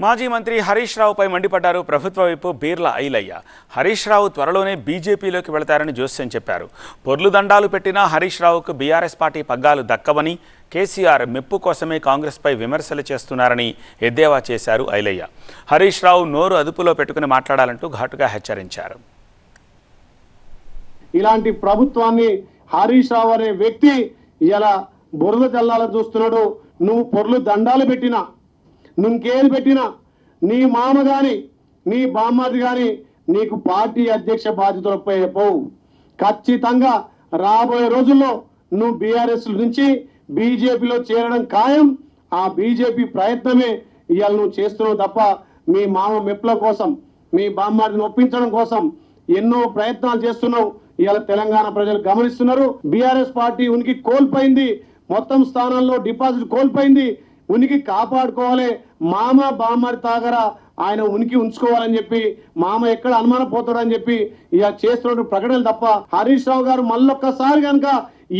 మాజీ మంత్రి హరీష్ రావుపై మండిపడ్డారు ప్రభుత్వ వైపు బీర్ల ఐలయ్య. హరీష్ రావు త్వరలోనే బీజేపీలోకి వెళతారని జోస్యం చెప్పారు. పొర్లు దండాలు పెట్టినా హరీష్ రావుకు బీఆర్ఎస్ పార్టీ పగ్గాలు దక్కవని కేసీఆర్ మెప్పు కోసమే కాంగ్రెస్పై విమర్శలు చేస్తున్నారని ఎద్దేవా చేశారు ఐలయ్య. హరీష్ రావు నోరు అదుపులో పెట్టుకుని మాట్లాడాలంటూ ఘాటుగా హెచ్చరించారు. ఇలాంటి ప్రభుత్వాన్ని హరీష్ రావు అనే వ్యక్తి ఇలా బురద చల్లాలని చూస్తున్నాడు. నువ్వు పొర్లు దండాలు పెట్టినా నువ్వుకేది పెట్టినా నీ మామ గాని నీ బామ్మది గాని నీకు పార్టీ అధ్యక్ష బాధ్యతలపై పోవు. ఖచ్చితంగా రాబోయే రోజుల్లో నువ్వు బీఆర్ఎస్ నుంచి బీజేపీలో చేరడం ఖాయం. ఆ బీజేపీ ప్రయత్నమే ఇవాళ నువ్వు చేస్తున్నావు తప్ప మీ మామ మెప్పుల కోసం మీ బామ్మారిని ఒప్పించడం కోసం ఎన్నో ప్రయత్నాలు చేస్తున్నావు. ఇవాళ తెలంగాణ ప్రజలు గమనిస్తున్నారు. బీఆర్ఎస్ పార్టీ ఉనికి కోల్పోయింది. మొత్తం స్థానాల్లో డిపాజిట్ కోల్పోయింది. ఉనికి కాపాడుకోవాలి. మామ బామ్మరి తాగర ఆయన ఉనికి ఉంచుకోవాలని చెప్పి మామ ఎక్కడ అనుమానం పోతాడని చెప్పి ఇక చేస్తున్న ప్రకటనలు తప్ప హరీష్ రావు గారు మళ్ళొక్కసారి కనుక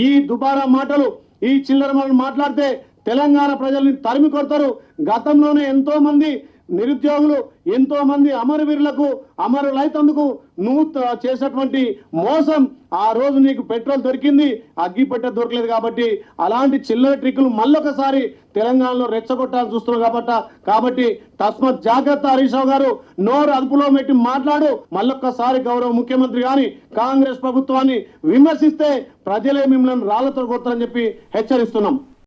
ఈ దుబారా మాటలు ఈ చిల్లర మాటలు మాట్లాడితే తెలంగాణ ప్రజల్ని తరిమి కొడతారు. గతంలోనే ఎంతో మంది నిరుద్యోగులు ఎంతో మంది అమరవీరులకు అమరులైతందుకు నువ్వు చేసినటువంటి మోసం ఆ రోజు నీకు పెట్రోల్ దొరికింది అగ్గిపెట్ట దొరకలేదు కాబట్టి అలాంటి చిల్లర ట్రిక్కులు మళ్ళొకసారి తెలంగాణలో రెచ్చగొట్టాలని చూస్తున్నావు కాబట్టి. కాబట్టి తస్మత్ జాగ్రత్త హరీష్ గారు నోరు అదుపులో పెట్టి మాట్లాడు. మళ్ళొక్కసారి గౌరవ ముఖ్యమంత్రి గాని కాంగ్రెస్ ప్రభుత్వాన్ని విమర్శిస్తే ప్రజలే మిమ్మల్ని రాళ్ళతో కొడతారని చెప్పి హెచ్చరిస్తున్నాం.